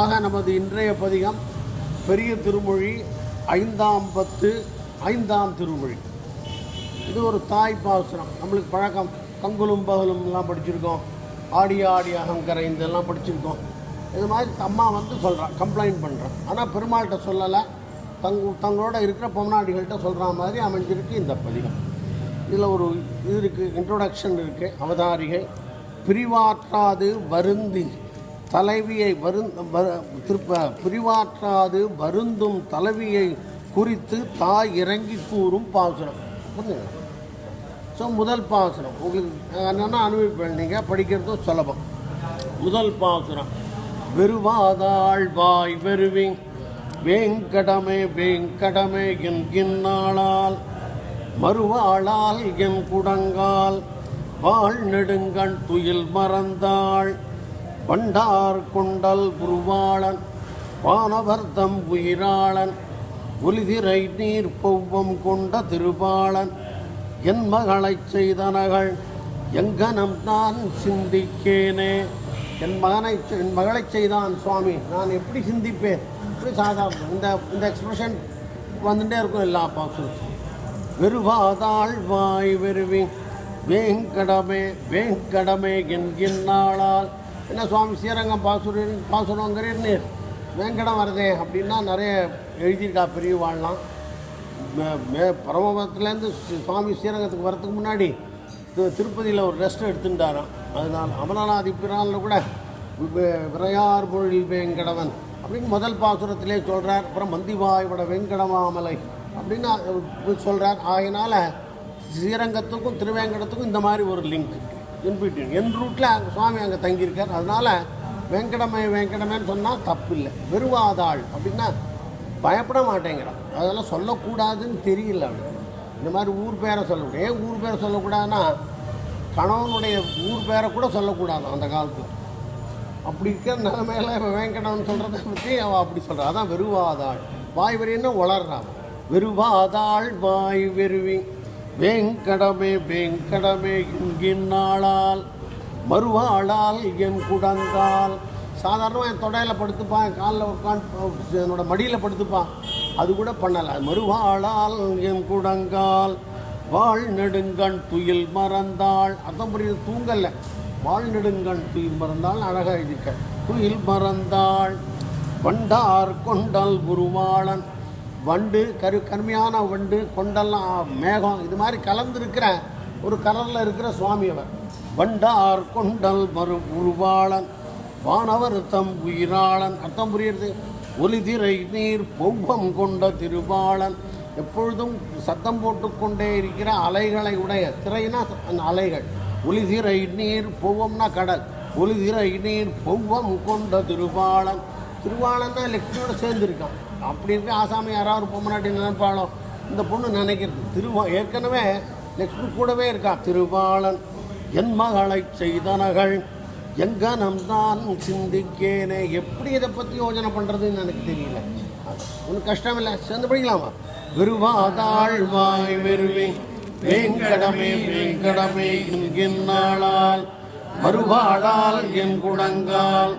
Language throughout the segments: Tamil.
ஆக நமது இன்றைய பதிகம் பெரிய திருமொழி ஐந்தாம் பத்து ஐந்தாம் திருமொழி. இது ஒரு தாய் பாசுரம். நம்மளுக்கு பழக்கம். கங்குலும் பகலும் எல்லாம் படிச்சிருக்கோம். ஆடி ஆடி அகங்கரை இதெல்லாம் படிச்சிருக்கோம். இது மாதிரி அம்மா வந்து சொல்கிறான் கம்ப்ளைண்ட் பண்ணுறான் ஆனால் பெருமாள்கிட்ட சொல்லலை. தங் தங்களோட இருக்கிற பொம்னாடிகள்கிட்ட சொல்கிற மாதிரி அமைஞ்சிருக்கு இந்த பதிகம். இதில் ஒரு இது இருக்குது இன்ட்ரொடக்ஷன் இருக்குது அவதாரிகை பிரிவாற்றாது வருந்தி. தலைவியை வருந் திருப்ப பிரிவாற்றாது வருந்தும் தலைவியை குறித்து தாய் இறங்கி கூறும் பாசுரம். புரிஞ்சுங்க ஸோ முதல் பாசுரம். உங்களுக்கு என்னென்னா அனுபவிப்பேன். நீங்கள் படிக்கிறதும் சுலபம். முதல் பாசுரம். வெறுவாதாள் வாய் வெறுவி வேங்கடமே வேங்கடமே என்கின்னாளால் மறுவாளால் என் குடங்கால். வாழ் நெடுங்கண் துயில் மறந்தாள். பண்டார் கொண்டல் புருவாளன் வானவர்தம் உயிராளன் ஒலிதிரை நீர் பௌவம் கொண்ட திருபாளன் என் மகளைச் செய்தனகள் எங்கனம் நான் சிந்திக்கேனே. என் மகனை என் மகளை செய்தான் சுவாமி நான் எப்படி சிந்திப்பேன்? இப்படி சாதாரண இந்த இந்த எக்ஸ்பிரஷன் வந்துட்டே இருக்கும் எல்லா பாசும். வெறுவாதாள் வாய் வெறுவி வேங்கடமே வேங்கடமே என்கின்றாளால் என்ன சுவாமி ஸ்ரீரங்கம் பாசுரன் பாசுரங்கிறீர் வேங்கடம் வருதே அப்படின்னா நிறைய எழுதியிருக்கா பெரியவாள்லாம் மே- மே பரமபதத்துலேருந்து சுவாமி ஸ்ரீரங்கத்துக்கு வரத்துக்கு முன்னாடி திருப்பதியில் ஒரு ரெஸ்ட் எடுத்துட்டாராம். அதனால் அமரநாதி பிரானில் கூட விரையார் பொழில் வேங்கடவன் அப்படின்னு முதல் பாசுரத்திலே சொல்கிறார் அப்புறம் மந்திவாயோட வெங்கடமாமலை அப்படின்னு சொல்கிறார் சொல்றார். ஸ்ரீரங்கத்துக்கும் திருவேங்கடத்துக்கும் இந்த மாதிரி ஒரு லிங்க் இன்பிட்வீன் என் ரூட்டில் அங்கே சுவாமி அங்கே தங்கியிருக்கார். அதனால் வெங்கடமய வெங்கடமேன்னு சொன்னால் தப்பு இல்லை வெறுவாதாள் அப்படின்னா பயப்பட மாட்டேங்கிறான். அதெல்லாம் சொல்லக்கூடாதுன்னு தெரியல அவனுக்கு. இந்த மாதிரி ஊர் பேரை சொல்லக்கூடாது ஏன் ஊர் பேரை சொல்லக்கூடாதுன்னா கணவனுடைய ஊர் பேரை கூட சொல்லக்கூடாது அந்த காலத்தில். அப்படி இருக்கிற நிலைமையில இப்போ வேங்கடம்னு சொல்கிறத பற்றி அவள் அப்படி சொல்கிறான் அதான் வெறுவாதாள். வாய் வெறின்னு வளர்றான் வெறுவாதாள் வாய் வெறுவி. வேங்கடமே வேங்கடமே என்கின்னாளால் மறுவாளால் என் குடங்கால். சாதாரணமாக என் தொடையில் படுத்துப்பான் என் காலில் உட்காந்து என்னோட மடியில் படுத்துப்பான். அது கூட பண்ணலை. மறுவாளால் என் குடங்கால். வாழ் நெடுங்கண் துயில் மறந்தாள். அதான் புரியுது? தூங்கலை வாழ் நெடுங்கண் துயில் மறந்தாள். அழகாக இருக்க துயில் மறந்தாள். வண்டார் கொண்டால் குருவாளன் வண்டு கரு கருமையான வண்டு கொண்டெல்லாம் மேகம் இது மாதிரி கலந்துருக்கிற ஒரு கலரில் இருக்கிற சுவாமி அவர். வண்டார் கொண்டல் மறு உருவாளன் வானவர் தம் உயிராளன். அர்த்தம் புரியுறது? ஒலிதிரை நீர் பொவ்வம் கொண்ட திருவாளன். எப்பொழுதும் சத்தம் போட்டுக்கொண்டே இருக்கிற அலைகளை உடைய திரைனா அந்த அலைகள். ஒலிதிரை நீர் பொவ்வம்னா கடல். ஒலிதிரை நீர் பொவ்வம் கொண்ட திருவாளன். திருவாளன்னா லக்ஷ்மியோட சேர்ந்துருக்கான் அப்படி இருக்க ஆசாமி யாராவது ஒரு பொம்மநாட்டி நினைப்பாளோ? இந்த பொண்ணு நினைக்கிறது. திருவா ஏற்கனவே லக்ஷ்மி கூடவே இருக்கா? திருவாளன் என் மகளை செய்தனகள் எங்கனம் தான் சிந்திக்கேனே. எப்படி இதை பற்றி யோஜனை பண்ணுறதுன்னு எனக்கு தெரியல. ஒன்றும் கஷ்டம் இல்லை. சேர்ந்து படிக்கலாமா? வெறுவாதாழ்வாய் வெறுவி வேங்கடமே வேங்கடமே என்கின்றாளால் மறுவாடால் என் குடங்கால்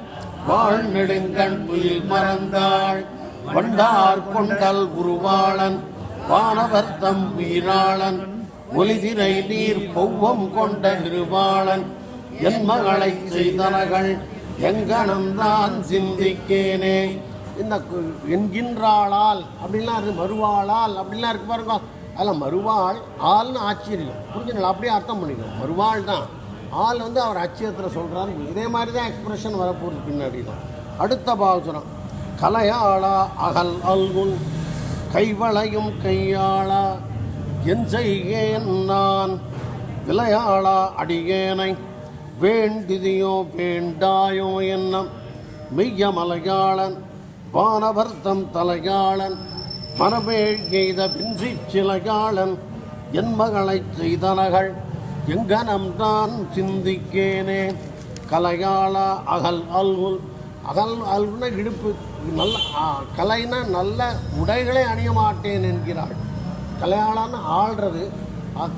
வாழ் நெடுங்கண் புயில் மறந்தாள். வண்டார் கொண்டல் குருவாளன் வானவர்த்தம் உயிராளன். ஒலிதிரை நீர் பொவ்வம் கொண்ட திருவாளன் என் மகளை செய்தனகள் எங்கனம் தான் சிந்திக்கேனே. இந்த கு- என்கின்றாளால் அப்படின்லாம் இருக்கு மறுவாளால் அப்படின்லாம் இருக்கு பாருங்க. அதில் மறுவாள் ஆள்னு ஆச்சரியம். புரிஞ்சுங்களா அப்படியே அர்த்தம் பண்ணிக்கணும். மறுவாள் தான் ஆள் வந்து அவர் அச்சயத்தில் சொல்கிறாரு இதே மாதிரி தான் எக்ஸ்பிரஷன் வரப்போகுது பின்னாடி தான். அடுத்த பாசுரம் கலையாளா அகல் அல்குன் கைவளையும் கையாளா என் செய்கேன் நான் விளையாளா அடியேனை வேண்டிதியோ வேண்டாயோ என்னம் மெய்ய மலையாளன் வானவர்த்தம் தலையாளன் மனமேழ் எய்த பின்றி சிலையாளன் என் மகளை செய்தனகள் எங்கனம் தான் சிந்திக்கேனே? கலையாளா அகல் அல்குல். அகல் அல்குன இடுப்பு. நல்ல ஆ, கலைனா நல்ல உடைகளை அணிய மாட்டேன் என்கிறாள். கலையாளான்னு ஆள்றது.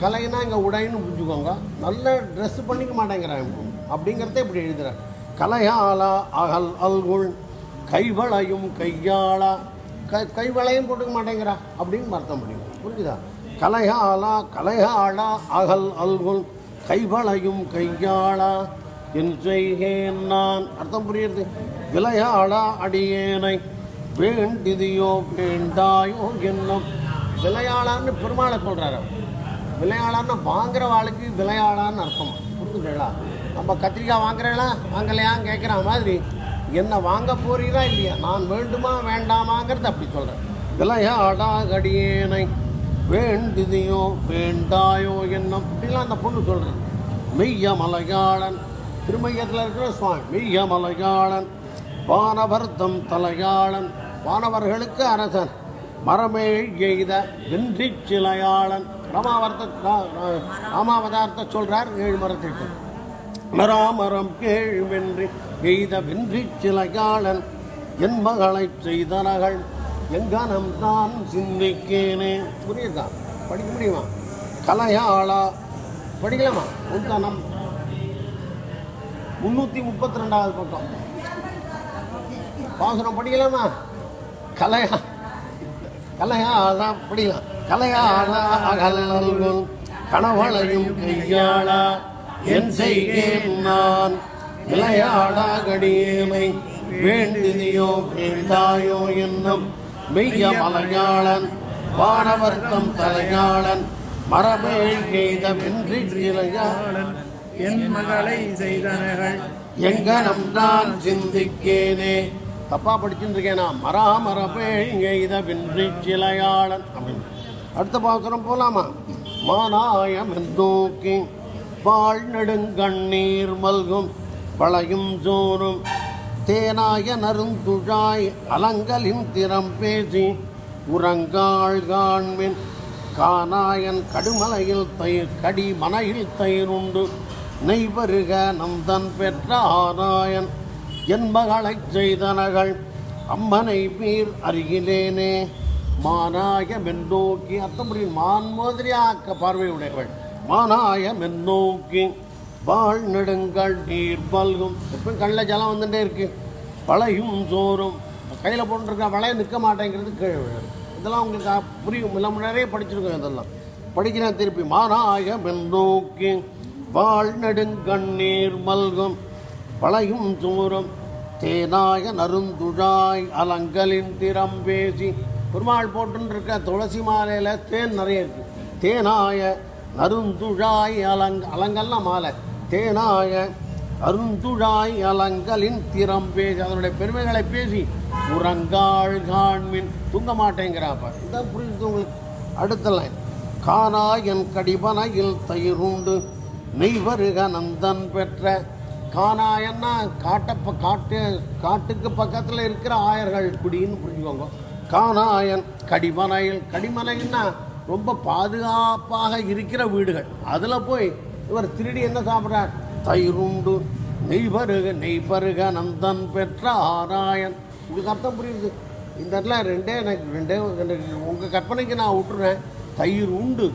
கலைனா இங்கே உடைன்னு புரிஞ்சுக்கோங்க. நல்ல ட்ரெஸ் பண்ணிக்க மாட்டேங்கிறான் அப்படிங்கிறத இப்படி எழுதுகிறார் கலையாளா அகல் அல்குள் கைவளையும் கையாளா. கை கைவளையும் போட்டுக்க மாட்டேங்கிறா. அப்படின்னு அர்த்தம் முடியும் புரிஞ்சுதா? கலையாளா கலையாளா அகல் அல்குல் கைவளையும் கையாளா என் செய்கேன் நான். அர்த்தம் புரியுது? விளையாளா அடியேனை வேண்டிதியோ வேண்டாயோ என்னும். விளையாளான்னு பெருமாளை சொல்கிறாரு விளையாளான்னு வாங்குற வாளுக்கு விளையாளான்னு அர்த்தம். புரிஞ்சுங்களா நம்ம கத்திரிக்காய் வாங்குறீங்களா வாங்கலையான்னு கேட்குற மாதிரி. என்ன வாங்க போறீரா இல்லையா? நான் வேண்டுமா வேண்டாமாங்கிறது அப்படி சொல்கிறேன் விளையாடா கடியேனை வேண்டுதியோ வேண்டாயோ என்ன இப்படிலாம் அந்த பொண்ணு சொல்கிறேன் மெய்ய மலையாளன் திருமையத்தில் இருக்கிற சுவாமி மெய்ய மலையாளன் வானவர்த்தம் தலையாளன் வானவர்களுக்கு அரசன் மரமேழ் எய்த வென்றி சிலையாளன். ராமாவர்த்த ராமாவதார்த்த சொல்கிறார் ஏழு மரத்திற்கு மராமரம் கேழ்வென்றி எய்த வென்றி சிலையாளன் என் மகளை செய்தனகள். எங்கனம் தான் சிந்திக்கேனே. புரியுதா? படிக்க முடியுமா? கலையா ஆளா படிக்கலாமா? உங்கனம் முன்னூற்றி முப்பத்தி ரெண்டாவது பக்கம். பாசுரம் படிக்கலாமா? கலையா கலையா ஆளா படிக்கலாம். கலையா ஆளா அகல்கள் கணவளையும் கையாளா. என் செய்கேன் நான். விளையாடா கடியேமை. வேண்டியோ வேண்டாயோ என்னும் மெய்ய மலையாளன் வானவர்த்தம் தலையாளன் மரபேழ் எய்த வென்றி சிலையாளன். என் மகளை செய்தனர்கள். எங்கனம் நான் சிந்திக்கேனே. தப்பா படிச்சுட்டு இருக்கேனா மராமரபே எய்த வென்றி சிலையாளன். அப்படின்னு அடுத்த பாசுரம் போலாமா? மானாயம் நோக்கி வாழ் நெடுங்கண்ணீர் மல்கும் வளையும் சோறும் தேனாய நருந்துழாய் அலங்கலின் திறம் பேசி உறங்காள் காண்மின் கானாயன் கடுமலையில் தயிர் கடி மனையில் தயிருண்டு நெய்வருக நந்தன் பெற்ற ஆனாயன் என்பகளைச் செய்தனகள் அம்மனை மீர் அருகிலேனே. மானாய மென்னோக்கி அர்த்தம் மான் மாதிரி ஆக்க பார்வை உடையவள் மானாய மென்னோக்கி. வாழ் நெடுங்கள் நீர் பல்கும் எப்பவும் கண்ணில் ஜலம் வந்துட்டே இருக்கு. வளையும் சோறும். கையில் போட்டுருக்க வளைய நிற்க மாட்டேங்கிறது கீழே விழுது. இதெல்லாம் உங்களுக்கு புரியும். இல்லை நிறைய படிச்சிருக்கோம் இதெல்லாம். படிக்கிறேன் திருப்பி. மானாய மென்னோக்கி வாழ் நெடுங்கண்ணீர் மல்கும். வளையும் சோறும். தேனாய நருந்துழாய் அலங்கலின் திறம் பேசி. பெருமாள் போட்டுருக்க துளசி மாலையில் தேன் நிறைய இருக்கு. தேனாய நருந்துழாய் அலங் அலங்கல்லாம் மாலை. தேனாய அருந்துழாய் அலங்கலின் திறம் பேசி அதனுடைய பெருமைகளை பேசி உறங்காள் காண்மின். தூங்க மாட்டேங்கிறாப்ப இதான் புரியுது உங்களுக்கு. அடுத்த லைன் கானாயன் கடிபனையில் தயிருண்டு நெய்வருக நந்தன் பெற்ற. கானாயன்னா காட்டப்ப காட்டு காட்டுக்கு பக்கத்தில் இருக்கிற ஆயர்கள். குடின்னு புரிஞ்சுக்கோங்க. கானாயன் கடிமனையில் கடிமனைன்னா ரொம்ப பாதுகாப்பாக இருக்கிற வீடுகள். அதில் போய் இவர் திருடி என்ன சாப்பிட்றார்? தயிருண்டு. நெய் பருக நெய் பருக நந்தன் பெற்ற ஆராயன். உங்களுக்கு அர்த்தம் புரியுது. இந்த இடத்துல ரெண்டே எனக்கு ரெண்டே எனக்கு உங்கள் கற்பனைக்கு நான் விட்டுறேன். தயிர் உண்டு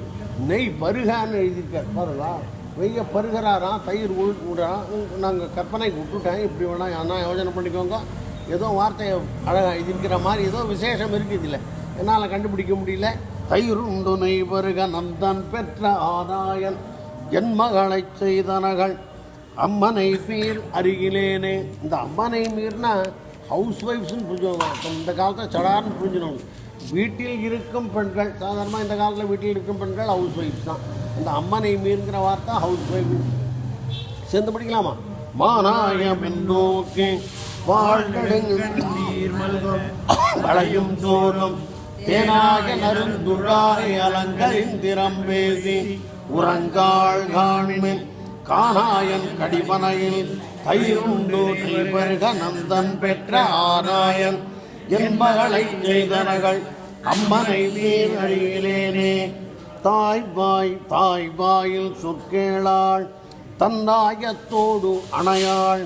நெய் பருகான்னு எழுதியிருக்கார். பாருங்களா. வெய்ய பருகிறாராம் தயிர் விடுறான் நாங்கள் கற்பனைக்கு விட்டுட்டேன். இப்படி வேணா என்ன யோசனை பண்ணிக்கோங்க. ஏதோ வார்த்தையை அழகாக இருக்கிற மாதிரி ஏதோ விசேஷம் இருக்குது இதில் என்னால் கண்டுபிடிக்க முடியல. தயிர் உண்டு நெய் பருக நந்தன் பெற்ற ஆதாயன் என் மகளைச் செய்தனகள். அம்மனை மீர் அருகிலேனே. இந்த அம்மனை மீர்னா ஹவுஸ் ஒய்ஃப்ஸ்னு புரிஞ்சுக்கோங்க இந்த காலத்தில் சடார்னு புரிஞ்சிடணும் வீட்டில் இருக்கும் பெண்கள் சாதாரணமாக இந்த காலத்தில் வீட்டில் இருக்கும் பெண்கள் ஹவுஸ் ஒய்ஃப்ஸ் தான். இந்த அம்மனை மீறுங்கிற வார்த்தை ஹவுஸ் ஒய்ஃப் சேர்ந்து படிக்கலாமா? மானாயம் நோக்கி வளையும் தோறும் தேனாக நருந்துழாய் அலங்கரின் திறம் பேசி உறங்காள் காண்மின் காணாயன் கடிமனையில் தயிருண்டோ நெய்பருக நந்தன் பெற்ற ஆராயன். என் மகளை செய்தனகள் அம்மனை நீர் அழியிலேனே. தாய் வாய் தாய் வாயில் சொற்கேளாள் தன்னாயத்தோடு அணையாள்.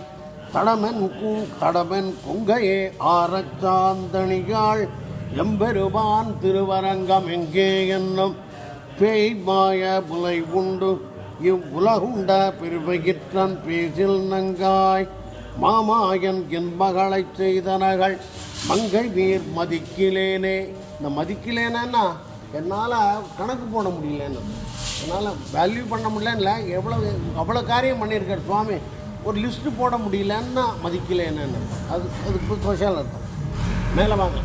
தடமென் கூ தடமென் குங்கையே ஆரச்சாந்தணியாள் எம்பெருமான் திருவரங்கம் எங்கே என்னும் பேய் மாய புலை உண்டு. இவ்வுலகுண்ட பெருவகிற்றன் பேசில் நங்காய். மாமாயன் என் மகளை செய்தனகள் மங்கை வீர் மதிக்கிலேனே. இந்த மதிக்கிலேனா என்னால் கணக்கு போட முடியலன்னு. என்னால் வேல்யூ பண்ண முடியல எவ்வளோ அவ்வளோ காரியம் பண்ணியிருக்கார் சுவாமி. ஒரு லிஸ்ட்டு போட முடியலன்னா மதிக்கலேன்னு அது அதுக்கு ஸ்பெஷல் அர்த்தம். மேலே வாங்க.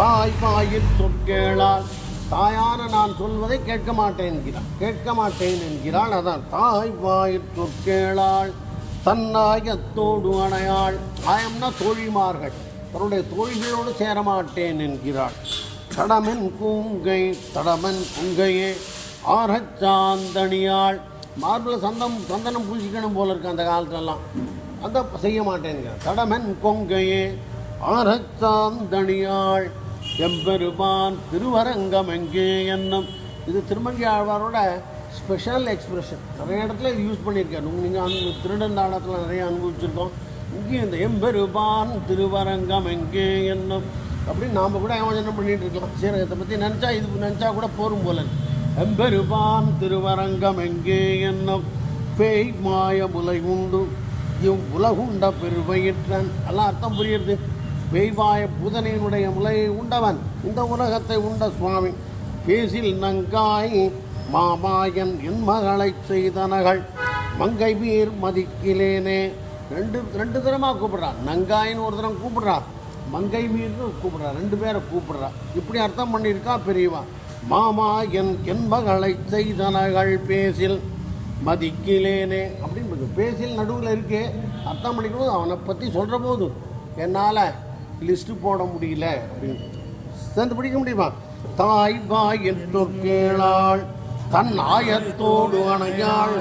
தாய் பாயின் சொற்கேளால் தாயான நான் சொல்வதை கேட்க மாட்டேன் என்கிறான் கேட்க மாட்டேன் என்கிறாள். அதான் தாய் வாயில் சொற்கேளாள் தன்னாயத்தோடு அணையாள். ஆயம்னா தோழிமார்கள். தன்னுடைய தோழிகளோடு சேரமாட்டேன் என்கிறாள். தடமன் பூங்கை தடமன் புங்கையே ஆரச்சாந்தணியாள் மார்பில் சந்தம் சந்தனம் பூசிக்கணும் போல இருக்கு அந்த காலத்துலலாம். அந்த செய்ய மாட்டேங்க தடமன் கொங்கையே. ஆரச்சாந்தணியாள் எம்பெருமான் திருவரங்கம் எங்கே என்னும். இது திருமங்கி ஆழ்வாரோட ஸ்பெஷல் எக்ஸ்பிரஷன் நிறைய இடத்துல இது யூஸ் பண்ணியிருக்கேன் நீங்கள் அனு திருடந்தாடத்தில் நிறைய அனுபவிச்சிருக்கோம். இங்கேயும் இந்த எம்பெருமான் திருவரங்கம் எங்கே என்னும் அப்படின்னு நாம் கூட யோசனை பண்ணிகிட்டு இருக்கலாம். சீரகத்தை பற்றி நினச்சா இது நினச்சா கூட போரும் போல எம்பெருமான் திருவரங்கம் எங்கே என்னும். பேய் மாய முலை உண்டு. இவ் உலகுண்ட பெருவயிற்றன் எல்லாம் அர்த்தம் புரியுறது. பெய்வாய புதனினுடைய முலையை உண்டவன். இந்த உலகத்தை உண்ட சுவாமி. பேசில் நங்காய் மாமாயன் என் மகளை செய்தனகள். மங்கை வீர் மதிக்கிலேனே. ரெண்டு ரெண்டு தரமாக கூப்பிட்றான் நங்காயின்னு ஒரு தரம் கூப்பிட்றா. மங்கை மீர்னு கூப்பிட்றா. ரெண்டு பேரை கூப்பிட்றா. இப்படி அர்த்தம் பண்ணியிருக்கா பெரியவா. மாமா என் என் மகளை செய்தனகள் பேசில் மதிக்கிலேனே. அப்படின்னு பேசில் நடுவில் இருக்கே. அர்த்தம் பண்ணிக்கணும் அவனை பற்றி சொல்கிற போது. என்னால் லிஸ்ட்டு போட முடியல அப்படின்னு. சேர்ந்து பிடிக்க முடியுமா? தாய் வாய் கேளாள் தன் ஆயத்தோடு அணையாள்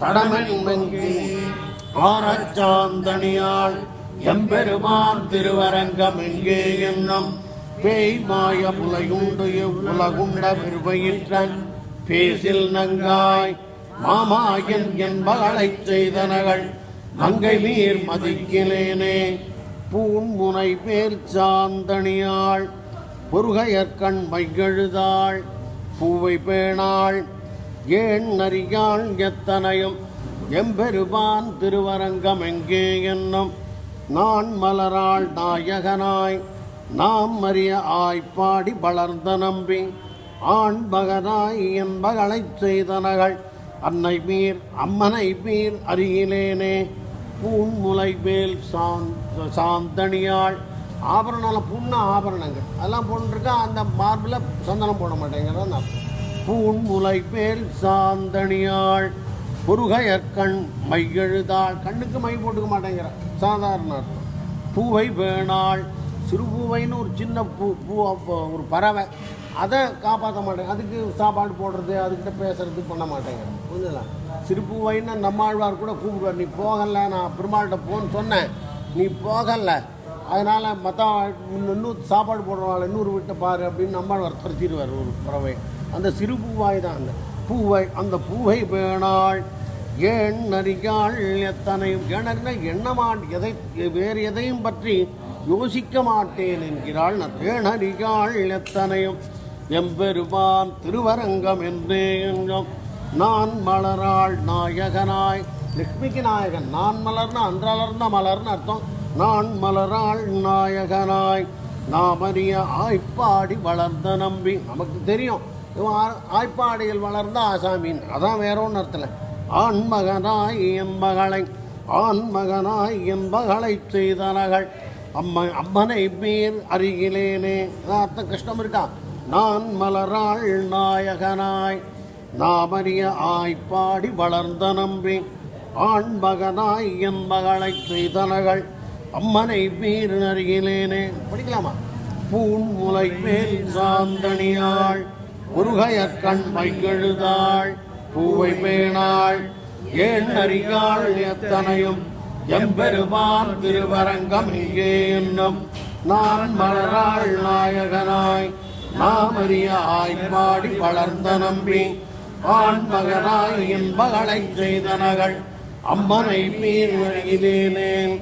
தடமன் மங்கி ஆரச்சாந்தணியாள் எம்பெருமான் திருவரங்கம் எங்கே என்னும் பேய் மாய முலையுண்டு உலகுண்ட பெருமையிற்றன் பேசில் நங்காய் மாமாயன் என் செய்தனகள் மங்கை நீர் மதிக்கிலேனே. பூன்முனை பேர் சாந்தணியாள் பொருகையற்கண் மையெழுதாள் பூவை பேணாள் ஏன் அறியாள் எத்தனையும் எம்பெருமான் திருவரங்கம் எங்கே என்னும் நான் மலராள் நாயகனாய் நாம் அறிய ஆய்ப்பாடி வளர்ந்த நம்பி ஆண் பகனாய் என் செய்தனகள் அன்னை மீர் அம்மனை மீர் அருகிலேனே பூன்முலை மேல் சாந்த சாந்தணியாள் ஆபரணம் புண்ண ஆபரணங்கள். அதெல்லாம் போட்டுருக்கா அந்த மார்பில் சந்தனம் போட மாட்டேங்கிறதான் அர்த்தம். பூன்முலை மேல் சாந்தணியாள் முருகையற்கண் மையெழுதாள் கண்ணுக்கு மை போட்டுக்க மாட்டேங்கிற. சாதாரண அர்த்தம். பூவை வேணாள் சிறுபூவைன்னு ஒரு சின்ன பூ பூ ஒரு பறவை அதை காப்பாற்ற மாட்டேங்க. அதுக்கு சாப்பாடு போடுறது அதுக்கிட்ட பேசுறது பண்ண மாட்டேங்கிறேன் புரிஞ்சுங்களா சிறுபூவைன்னு நம்மாழ்வார் கூட கூப்பிடுவார் நீ போகல நான் பெருமாள்கிட்ட போன்னு சொன்னேன். நீ போகல. அதனால் மற்ற இன்னும் சாப்பாடு போடுறவாள் இன்னொரு வீட்டை பாரு அப்படின்னு நம்மாழ்வார் துரத்திடுவார் ஒரு பறவை. அந்த சிறு பூவாய் தான் அந்த பூவை அந்த பூவை வேணாள் ஏன் அறியாள் எத்தனையும் ஏனறினா என்னமான் எதை வேறு எதையும் பற்றி யோசிக்க மாட்டேன் என்கிறாள். ஏனறியாள் எத்தனையும் எம்பெருமான் திருவரங்கம் என்றே நான் மலராள் நாயகனாய். லக்ஷ்மிக்கு நாயகன். நான் மலர்னா அன்றலர்ந்த மலர்னு அர்த்தம். நான் மலராள் நாயகனாய். நாம் ஆய்ப்பாடி வளர்ந்த நம்பி. நமக்கு தெரியும். இவன் ஆ- ஆய்ப்பாடியில் வளர்ந்த ஆசாமின். அதான் வேற ஒன்று அர்த்தம் ஆண்மகனாய் எம்பகளை ஆண்மகனாய் எம்பகளை செய்தனகள். அம்மை அம்மனை மீர் அருகிலேனே. அர்த்தம். கிருஷ்ணம் இருக்கா? நான் மலராள் நாயகனாய். நாமறிய ஆய்ப்பாடி வளர்ந்த நம்பி. ஆண் மகனாய் என் மகளை செய்தனகள். அம்மனை மீர் அருகிலேனே படிக்கலாமா பூன்முலை மேல் சாந்தணியாள் முருகையற்கண் மைகெழுதாள் பூவை பேணாள். ஏன் அறியாள் எத்தனையும். எம்பெருமான் திருவரங்கம் இங்கே என்னும். நான் மலராள் நாயகனாய். நாம் அறியாய் பாடி வளர்ந்த நம்பி. ஆண் மகனாய் என் மகளை செய்தனகள். அம்மனை மீர் வழியிலேனேன்